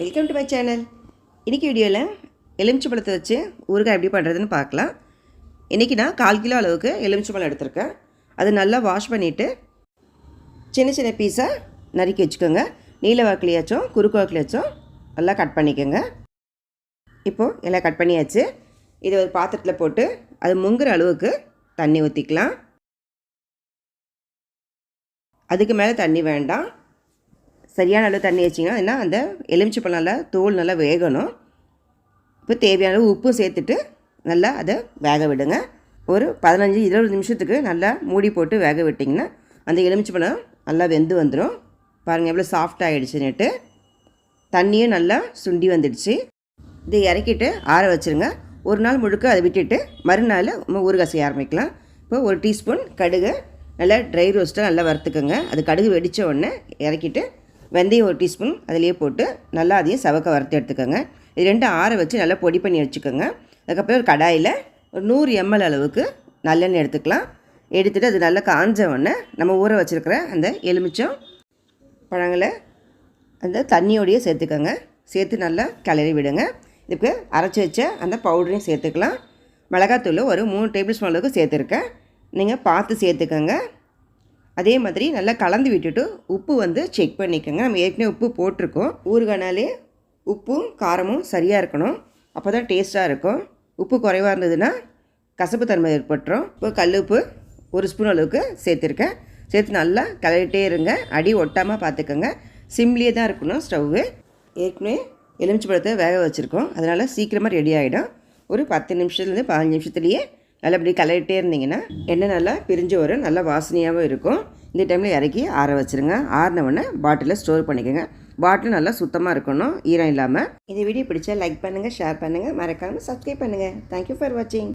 Welcome to my channel இன்றைக்கி வீடியோவில் எலுமிச்சை பழத்தை வச்சு ஊறுகாய் எப்படி பண்ணுறதுன்னு பார்க்கலாம். இன்றைக்கி நான் கால் கிலோ அளவுக்கு எலுமிச்சை பழம் எடுத்திருக்கேன். அது நல்லா வாஷ் பண்ணிவிட்டு சின்ன சின்ன பீஸாக நறுக்கி வச்சுக்கோங்க. நீல வாக்கிலையாச்சும் குறுக்கு வாக்கிலையாச்சும் நல்லா கட் பண்ணிக்கோங்க. இப்போது எல்லாம் கட் பண்ணியாச்சு. இதை ஒரு பாத்திரத்தில் போட்டு அது முங்குற அளவுக்கு தண்ணி ஊற்றிக்கலாம் அதுக்கு மேலே தண்ணி வேண்டாம். சரியான அளவு தண்ணி வச்சிங்கன்னா என்ன அந்த எலுமிச்சை பழம் நல்லா தோல் நல்லா வேகணும். இப்போ தேவையான அளவு உப்பும் சேர்த்துட்டு நல்லா அதை வேக விடுங்க. ஒரு பதினஞ்சு இருபது நிமிஷத்துக்கு நல்லா மூடி போட்டு வேக விட்டிங்கன்னா அந்த எலுமிச்சை பழம் நல்லா வெந்து வந்துடும் பாருங்கள் எவ்வளோ சாஃப்ட் ஆகிடுச்சுன்னுட்டு தண்ணியும் நல்லா சுண்டி வந்துடுச்சு. இதை இறக்கிட்டு ஆற வச்சுருங்க. ஒரு நாள் முழுக்க அதை விட்டுட்டு மறுநாள் நம்ம ஊறுகாய் செய்ய ஆரம்பிக்கலாம். இப்போ ஒரு டீஸ்பூன் கடுகு நல்லா ட்ரை ரோஸ்ட்டாக நல்லா வறுத்துக்கோங்க. அது கடுகு வெடித்த உடனே இறக்கிட்டு வெந்தயம் ஒரு டீஸ்பூன் அதிலேயே போட்டு நல்லா அதையும் சவக்க வறுத்து எடுத்துக்கோங்க. இது ரெண்டும் ஆற வச்சு நல்லா பொடி பண்ணி வச்சுக்கோங்க. அதுக்கப்புறம் ஒரு கடாயில் ஒரு நூறு எம்எல் அளவுக்கு நல்லெண்ணெய் எடுத்துக்கலாம். எடுத்துகிட்டு அது நல்லா காஞ்ச உடனே நம்ம ஊற வச்சுருக்கிற அந்த எலுமிச்சம் பழங்களை அந்த தண்ணியோடையே சேர்த்துக்கோங்க. சேர்த்து நல்லா கிளறி விடுங்க. இதுக்கு அரைச்சி வச்ச அந்த பவுடரையும் சேர்த்துக்கலாம். மிளகாத்தூள் ஒரு மூணு டேபிள் ஸ்பூன் அளவுக்கு சேர்த்துருக்கேன். நீங்கள் பார்த்து சேர்த்துக்கோங்க. அதே மாதிரி நல்லா கலந்து விட்டுட்டு உப்பு வந்து செக் பண்ணிக்கோங்க. நம்ம ஏற்கனவே உப்பு போட்டிருக்கோம். ஊறுகானாலே உப்பும் காரமும் சரியாக இருக்கணும். அப்போ தான் டேஸ்ட்டாக இருக்கும். உப்பு குறைவாக இருந்ததுன்னா கசப்பு தன்மை ஏற்பட்டுரும். இப்போ கல் உப்பு ஒரு ஸ்பூன் அளவுக்கு சேர்த்துருக்கேன். சேர்த்து நல்லா கிளறிட்டே இருங்க. அடி ஒட்டாமல் பார்த்துக்கோங்க சிம்லியே தான் இருக்கணும் ஸ்டவ்வு ஏற்கனவே எலுமிச்சை பழத்தை வேக வச்சுருக்கோம். அதனால் சீக்கிரமாக ரெடி ஆகிடும் ஒரு பத்து நிமிஷத்துலேருந்து பதினஞ்சு நிமிஷத்துலேயே நல்லபடி கலரிட்டே இருந்தீங்கன்னா எண்ணெய் நல்லா பிரிஞ்சு வரும் நல்லா வாசனையாகவும் இருக்கும். இந்த டைமில் இறக்கி ஆற வச்சுருங்க. ஆறினவுடனே பாட்டிலில் ஸ்டோர் பண்ணிக்கோங்க. பாட்டில் நல்லா சுத்தமாக இருக்கணும் ஈரம் இல்லாமல் இந்த வீடியோ பிடிச்சா லைக் பண்ணுங்கள் ஷேர் பண்ணுங்கள் மறக்காமல் சப்ஸ்கிரைப் பண்ணுங்கள் தேங்க்யூ ஃபார் வாட்சிங்